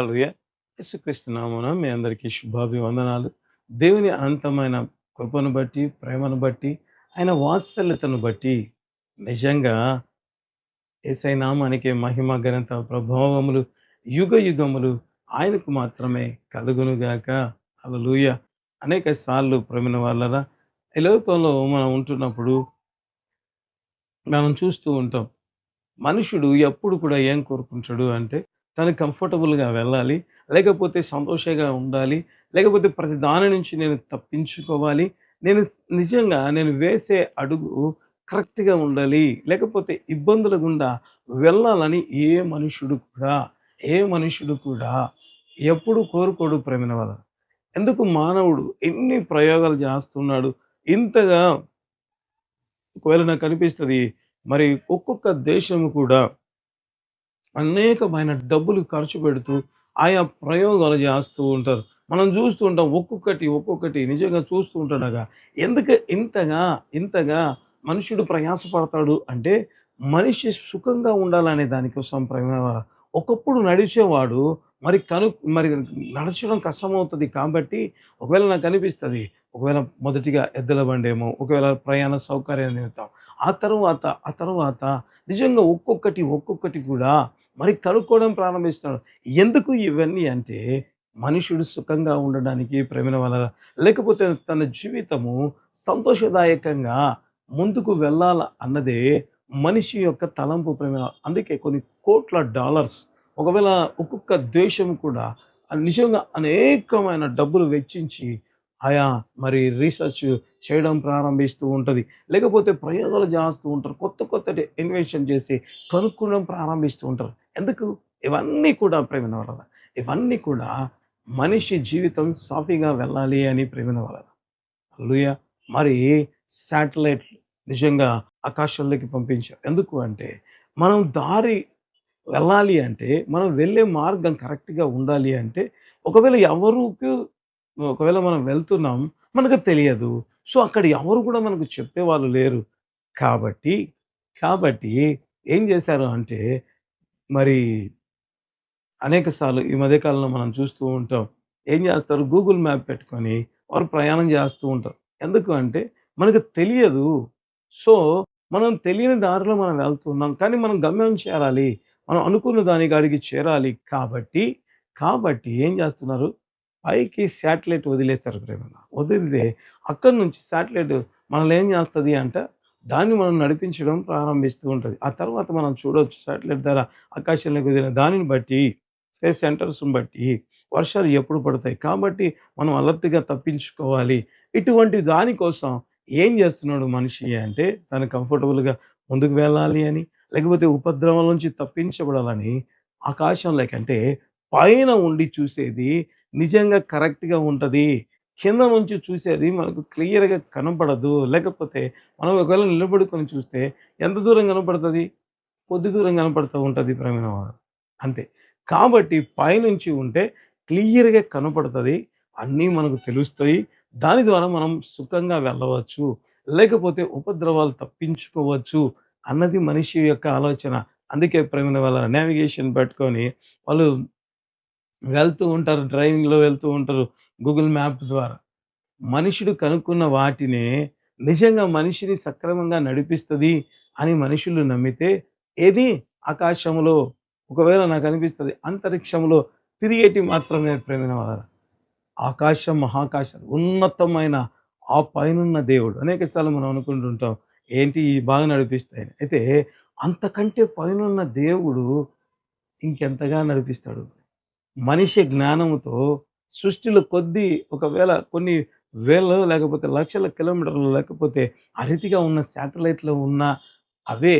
హల్లెలూయా యేసుక్రీస్తు నామన మీ అందరికీ శుభాభివందనాలు. దేవుని అంతమైన కృపను బట్టి ప్రేమను బట్టి ఆయన వాత్సల్యతను బట్టి నిజంగా ఏసై నామానికి మహిమ ఘనత ప్రభావములు యుగ యుగములు ఆయనకు మాత్రమే కలుగునుగాక అలలుయ అనేక సార్లు ప్రేమిన వాళ్ళరా ఈ లోకంలో మనం ఉంటున్నప్పుడు మనం చూస్తూ ఉంటాం మనుషుడు ఎప్పుడు కూడా ఏం కోరుకుంటాడు అంటే తను కంఫర్టబుల్గా వెళ్ళాలి లేకపోతే సంతోషంగా ఉండాలి లేకపోతే ప్రతి దాని నుంచి నేను తప్పించుకోవాలి. నేను నిజంగా నేను వేసే అడుగు కరెక్ట్గా ఉండాలి లేకపోతే ఇబ్బందుల గుండా వెళ్ళాలని ఏ మనుషుడు కూడా ఏ మనుషుడు కూడా ఎప్పుడు కోరుకోడు ప్రేమిన వల్ల ఎందుకు మానవుడు ఎన్ని ప్రయోగాలు చేస్తున్నాడు ఇంతగా ఒకవేళ నాకు అనిపిస్తుంది మరి ఒక్కొక్క దేశము కూడా అనేకమైన డబ్బులు ఖర్చు పెడుతూ ఆయా ప్రయోగాలు చేస్తూ ఉంటారు. మనం చూస్తూ ఉంటాం ఒక్కొక్కటి ఒక్కొక్కటి నిజంగా చూస్తూ ఉంటాడగా ఎందుకు ఇంతగా ఇంతగా మనుషుడు ప్రయాసపడతాడు అంటే మనిషి సుఖంగా ఉండాలనే దానికోసం ప్రయాణ ఒకప్పుడు నడిచేవాడు మరి కను మరి నడచడం కష్టమవుతుంది కాబట్టి ఒకవేళ నాకు అనిపిస్తుంది ఒకవేళ మొదటిగా ఎద్దుల బండేమో ఒకవేళ ప్రయాణ సౌకర్యాన్ని ఇస్తాం ఆ తర్వాత ఆ తర్వాత నిజంగా ఒక్కొక్కటి ఒక్కొక్కటి కూడా మరి కనుక్కోవడం ప్రారంభిస్తున్నాడు. ఎందుకు ఇవన్నీ అంటే మనుషుడు సుఖంగా ఉండడానికి ప్రేమల వల్ల లేకపోతే తన జీవితము సంతోషదాయకంగా ముందుకు వెళ్ళాల అన్నదే మనిషి యొక్క తలంపు ప్రేమ అందుకే కొన్ని కోట్ల డాలర్స్ ఒకవేళ ఒక్కొక్క దేశం కూడా నిజంగా అనేకమైన డబ్బులు వెచ్చించి ఆయా మరి రీసెర్చ్ చేయడం ప్రారంభిస్తూ ఉంటుంది. లేకపోతే ప్రయోగాలు చేస్తూ ఉంటారు. కొత్త కొత్త ఇన్వెన్షన్ చేసి కనుక్కోవడం ప్రారంభిస్తూ ఉంటారు. ఎందుకు? ఇవన్నీ కూడా ప్రేమిన వలన ఇవన్నీ కూడా మనిషి జీవితం సాఫీగా వెళ్ళాలి అని ప్రేమిన వలన లూయ మరి శాటిలైట్ నిజంగా ఆకాశంలోకి పంపించారు ఎందుకు అంటే మనం దారి వెళ్ళాలి అంటే మనం వెళ్ళే మార్గం కరెక్ట్గా ఉండాలి అంటే ఒకవేళ ఎవరికి ఒకవేళ మనం వెళ్తున్నాం మనకు తెలియదు. సో అక్కడ ఎవరు కూడా మనకు చెప్పేవాళ్ళు లేరు. కాబట్టి కాబట్టి ఏం చేశారు అంటే మరి అనేక సార్లు ఈ మధ్యకాలంలో మనం చూస్తూ ఉంటాం. ఏం చేస్తారు? గూగుల్ మ్యాప్ పెట్టుకొని వారు ప్రయాణం చేస్తూ ఉంటారు. ఎందుకు అంటే మనకు తెలియదు. సో మనం తెలియని దారిలో మనం వెళ్తున్నాం కానీ మనం గమ్యం చేరాలి. మనం అనుకున్న దానికి అడిగి చేరాలి. కాబట్టి కాబట్టి ఏం చేస్తున్నారు? పైకి శాటిలైట్ వదిలేశారు ప్రేమణ వదిలితే అక్కడి నుంచి శాటిలైట్ మనల్ని ఏం చేస్తుంది అంటే? దాన్ని మనం నడిపించడం ప్రారంభిస్తూ ఉంటుంది. ఆ తర్వాత మనం చూడవచ్చు శాటిలైట్ ద్వారా ఆకాశంలోకి వదిలిన దానిని బట్టి స్పేస్ సెంటర్స్ని బట్టి వర్షాలు ఎప్పుడు పడతాయి. కాబట్టి మనం అలర్ట్గా తప్పించుకోవాలి. ఇటువంటి దానికోసం ఏం చేస్తున్నాడు మనిషి అంటే తను కంఫర్టబుల్గా ముందుకు వెళ్ళాలి అని లేకపోతే ఉపద్రవం నుంచి తప్పించబడాలని ఆకాశంలోకి అంటే పైన ఉండి చూసేది నిజంగా కరెక్ట్గా ఉంటుంది. కింద నుంచి చూసేది మనకు క్లియర్గా కనపడదు. లేకపోతే మనం ఒకవేళ నిలబడుకొని చూస్తే ఎంత దూరం కనపడుతుంది? కొద్ది దూరం కనపడుతూ ఉంటుంది ప్రమేణ అంతే. కాబట్టి పైనుంచి ఉంటే క్లియర్గా కనపడుతుంది. అన్నీ మనకు తెలుస్తాయి. దాని ద్వారా మనం సుఖంగా వెళ్ళవచ్చు. లేకపోతే ఉపద్రవాలు తప్పించుకోవచ్చు అన్నది మనిషి యొక్క ఆలోచన. అందుకే ప్రేమ వాళ్ళ నావిగేషన్ పెట్టుకొని వాళ్ళు వెళ్తూ ఉంటారు డ్రైవింగ్లో వెళ్తూ ఉంటారు గూగుల్ మ్యాప్ ద్వారా. మనుషుడు కనుక్కున్న వాటినే నిజంగా మనిషిని సక్రమంగా నడిపిస్తుంది అని మనుషులు నమ్మితే ఏది? ఆకాశంలో ఒకవేళ నాకు అనిపిస్తుంది అంతరిక్షంలో తిరిగేటి మాత్రమే ప్రేమిన వారు ఆకాశం మహాకాశం ఉన్నతమైన ఆ పైనున్న దేవుడు. అనేక సార్లు మనం అనుకుంటుంటాం ఏంటి ఈ బాగా నడిపిస్తాయి? అయితే అంతకంటే పైనున్న దేవుడు ఇంకెంతగా నడిపిస్తాడు? మనిషి జ్ఞానముతో సృష్టిలో కొద్ది ఒకవేళ కొన్ని వేలలో లేకపోతే లక్షల కిలోమీటర్లు లేకపోతే అరితిగా ఉన్న శాటిలైట్లో ఉన్న అవే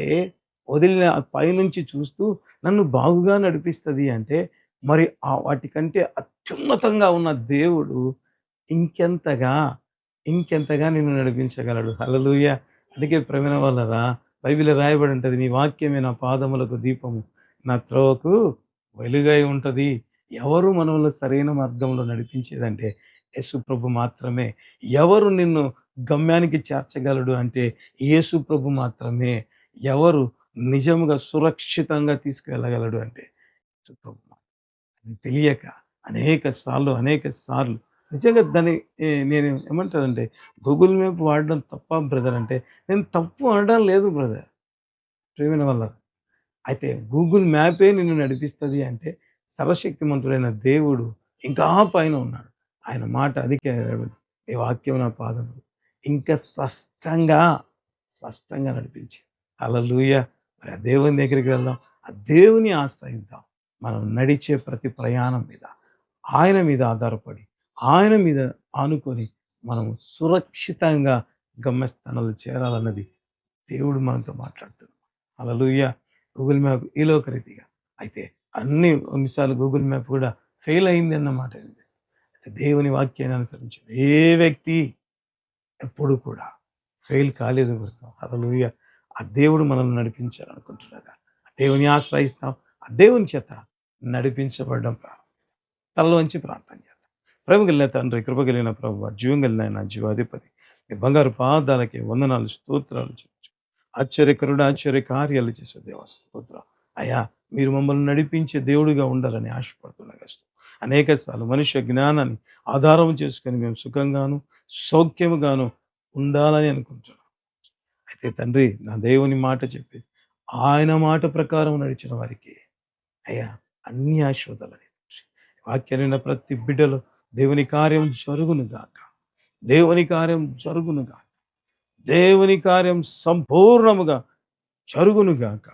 వదిలిన పైనుంచి చూస్తూ నన్ను బాగుగా నడిపిస్తుంది అంటే మరి ఆ వాటికంటే అత్యున్నతంగా ఉన్న దేవుడు ఇంకెంతగా ఇంకెంతగా నిన్ను నడిపించగలడు. హలలుయ అందుకే ప్రవీణ వల్లరా బైబిల్ రాయబడి ఉంటుంది నీ వాక్యమే నా పాదములకు దీపము. నా త్రోవకు వెలుగై ఉంటుంది. ఎవరు మనల్ని సరైన మార్గంలో నడిపించేదంటే యేసు ప్రభు మాత్రమే. ఎవరు నిన్ను గమ్యానికి చేర్చగలడు అంటే యేసు ప్రభు మాత్రమే. ఎవరు నిజముగా సురక్షితంగా తీసుకెళ్ళగలడు అంటే యేసు ప్రభు అది తెలియక అనేక సార్లు అనేక సార్లు. నిజంగా దాన్ని నేను ఏమంటానంటే గూగుల్ మ్యాప్ వాడడం తప్ప బ్రదర్ అంటే నేను తప్పు అనడం లేదు బ్రదర్. ప్రేమిన వల్ల అయితే గూగుల్ మ్యాపే నిన్ను నడిపిస్తుంది అంటే సర్వశక్తిమంతుడైన దేవుడు ఇంకా పైన ఉన్నాడు. ఆయన మాట అధిక నీ వాక్యం నా పాదములు. ఇంకా స్పష్టంగా స్పష్టంగా నడిపించి అలలుయ మరి ఆ దేవుని దగ్గరికి వెళ్దాం. ఆ దేవుని ఆశ్రయిద్దాం. మనం నడిచే ప్రతి ప్రయాణం మీద ఆయన మీద ఆధారపడి ఆయన మీద ఆనుకొని మనం సురక్షితంగా గమ్యస్థానాలు చేరాలన్నది దేవుడు మనతో మాట్లాడుతున్నాడు. అలలుయ గూగుల్ మ్యాప్ ఈలోక రీతిగా అయితే అన్ని కొన్నిసార్లు గూగుల్ మ్యాప్ కూడా ఫెయిల్ అయింది అన్నమాట అయితే దేవుని వాక్యాన్ని అనుసరించిన ఏ వ్యక్తి ఎప్పుడు కూడా ఫెయిల్ కాలేదు అలలుయ ఆ దేవుడు మనల్ని నడిపించాలనుకుంటున్నాగా ఆ దేవుని ఆశ్రయిస్తాం ఆ దేవుని చేత నడిపించబడడం తలలోంచి ప్రార్థన చేద్దాం. ప్రేమ కలిగిన తండ్రి కృప కలిగిన ప్రభు జీవం కలిగిన ఆయన జీవాధిపతి నీ బంగారు పాదాలకి వందనాలు స్తోత్రాలు చేయొచ్చు ఆశ్చర్యకరుడు ఆశ్చర్య కార్యాలు చేసే దేవ స్తోత్రం. అయ్యా మీరు మమ్మల్ని నడిపించే దేవుడిగా ఉండాలని ఆశపడుతున్న కష్టం అనేక సార్లు మనుష్య జ్ఞానాన్ని ఆధారం చేసుకొని మేము సుఖంగాను సౌఖ్యముగాను ఉండాలని అనుకుంటున్నాం. అయితే తండ్రి నా దేవుని మాట చెప్పి ఆయన మాట ప్రకారం నడిచిన వారికి అయ్యా అన్ని ఆశోదాలని వాక్యమైన ప్రతి బిడ్డలో దేవుని కార్యం జరుగును గాక. దేవుని కార్యం జరుగును గాక. దేవుని కార్యం సంపూర్ణముగా జరుగును గాక.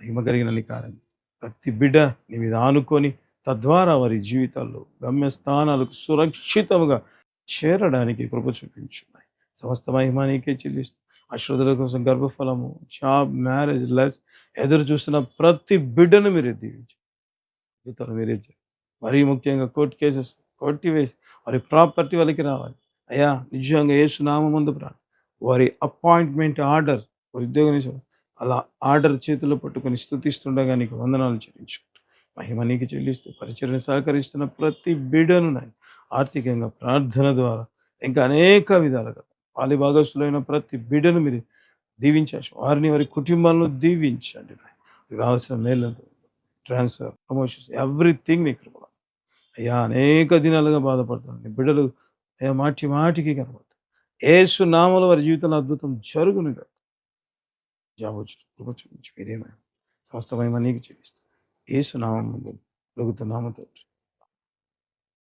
మహిమ కలిగిన కార్యం ప్రతి బిడ్డ నీ మీద ఆనుకొని తద్వారా వారి జీవితాల్లో గమ్యస్థానాలకు సురక్షితముగా చేరడానికి కృప చూపించున్నాయి. సమస్త మహిమానికే చెల్లిస్తూ అశ్రద్ధల కోసం గర్భఫలము జాబ్ మ్యారేజ్ లైఫ్ ఎదురు చూస్తున్న ప్రతి బిడ్డను మీరే దీవించి. అద్భుతాలు మీరే మరీ ముఖ్యంగా కోర్టు కేసెస్ కొట్టివేసి వారి ప్రాపర్టీ వాళ్ళకి రావాలి. అయ్యా నిజంగా ఏసునామ ముందు ప్రాణం వారి అపాయింట్మెంట్ ఆర్డర్ వారి ఉద్యోగం అలా ఆర్డర్ చేతిలో పట్టుకొని స్థుతిస్తుండగా నీకు వందనాలు చెల్లించుకుంటూ మహిమ నీకు చెల్లిస్తూ పరిచయం సహకరిస్తున్న ప్రతి బిడ్డను నాయన ఆర్థికంగా ప్రార్థన ద్వారా ఇంకా అనేక విధాలుగా పాలి భాగస్తులైన ప్రతి బిడ్డను మీరు దీవించాల్సి వారిని వారి కుటుంబాలను దీవించండి నాయన. రావాల్సిన మేలు ట్రాన్స్ఫర్ ప్రమోషన్స్ ఎవ్రీథింగ్ నీ కృప అయ్యా అనేక దినాలుగా బాధపడుతున్నాను నీ బిడ్డలు అయ్యా మాటి మాటికి కనబడుతుంది ఏసు నామల వారి జీవితంలో అద్భుతం జరుగును కాదు చూపించి మీరేమైనా సమస్తమైన నీకు చెల్లిస్తాం ఏసునామం అడుగుతున్నాము తండ్రి.